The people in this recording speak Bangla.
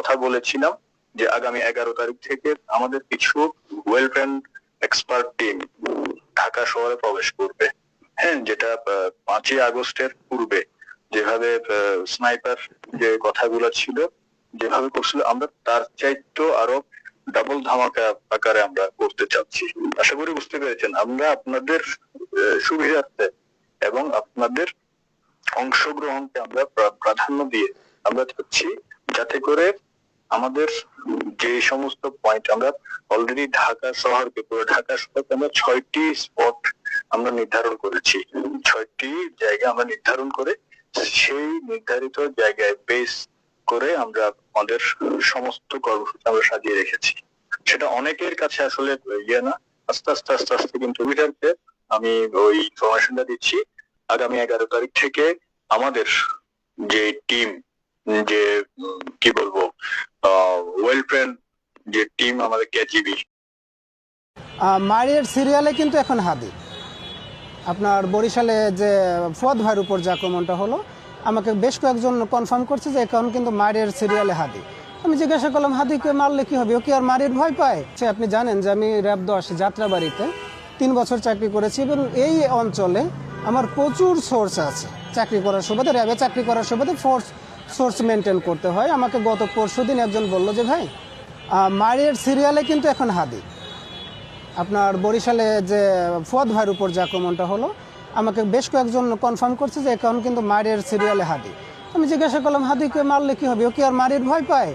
কথা বলেছিলাম যে আগামী এগারো তারিখ থেকে আমাদের কিছু well trained expert team Dhaka শহরে প্রবেশ করবে। হ্যাঁ যেটা পাঁচই আগস্টের পূর্বে যেভাবে স্নাইপার যে কথাগুলো ছিল, যেভাবে করছিল, আমরা তার চাইতো আরও ডাবল ধামাকা আকারে আমরা করতে চাচ্ছি। আশা করি বুঝতে পেরেছেন, আমরা আপনাদের সুবিধার্থে এবং আপনাদের অংশগ্রহণকে আমরা প্রাধান্য দিয়ে আমরা চাচ্ছি যাতে করে আমাদের যে সমস্ত পয়েন্ট আমরা অলরেডি ঢাকা শহরকে পুরো ঢাকা শহরকে আমরা ছয়টি স্পট আমরা নির্ধারণ করেছি। ছয়টি জায়গা আমরা নির্ধারণ করে সেই নির্ধারিত জায়গায় বেস করে আমরা আমাদের সমস্ত কর্মসূচি আমরা সাজিয়ে রেখেছি। সেটা অনেকের কাছে আসলে ইয়ে না। আস্তে আস্তে আস্তে আস্তে কিন্তু সুবিধার্থে আমি ওই ইনফরমেশনটা দিচ্ছি। আগামী এগারো তারিখ থেকে আমাদের যে টিম যে কি বলব ওয়েল যে টিম আমাদের কেজিবি মারিয়ার সিরিয়ালে কিন্তু এখন হাদি আপনার বরিশালে যে ফুয়াদ ভাইয়ের উপর যে আক্রমণটা হলো, আমাকে বেশ কয়েকজন কনফার্ম করছে যে এখন কিন্তু মারিয়ার সিরিয়ালে হাদি আমি জিজ্ঞাসা করলাম হাদিকে মারলে কি হবে? ও কি আর মারির ভয় পায়? সে, আপনি জানেন যে আমি র্যাব দশ যাত্রাবাড়িতে তিন বছর চাকরি করেছি এবং এই অঞ্চলে আমার প্রচুর সোর্স আছে। চাকরি করার সুবাদে, র্যাবে চাকরি করার সুবাদে ফোর্স সোর্স মেনটেন করতে হয়। আমাকে গত পরশু দিন একজন বলল যে ভাই আহ, মারিয়ার সিরিয়ালে কিন্তু এখন হাদি। আপনার বরিশালে যে ফুয়াদ ভাইয়ের উপর যে আক্রমণটা হলো আমাকে বেশ কয়েকজন কনফার্ম করছে যে এখন কিন্তু মারিয়ার সিরিয়ালে হাদি। আমি জিজ্ঞাসা করলাম হাদিকে মারলে কি হবে? ও কি আর মারির ভয় পায়?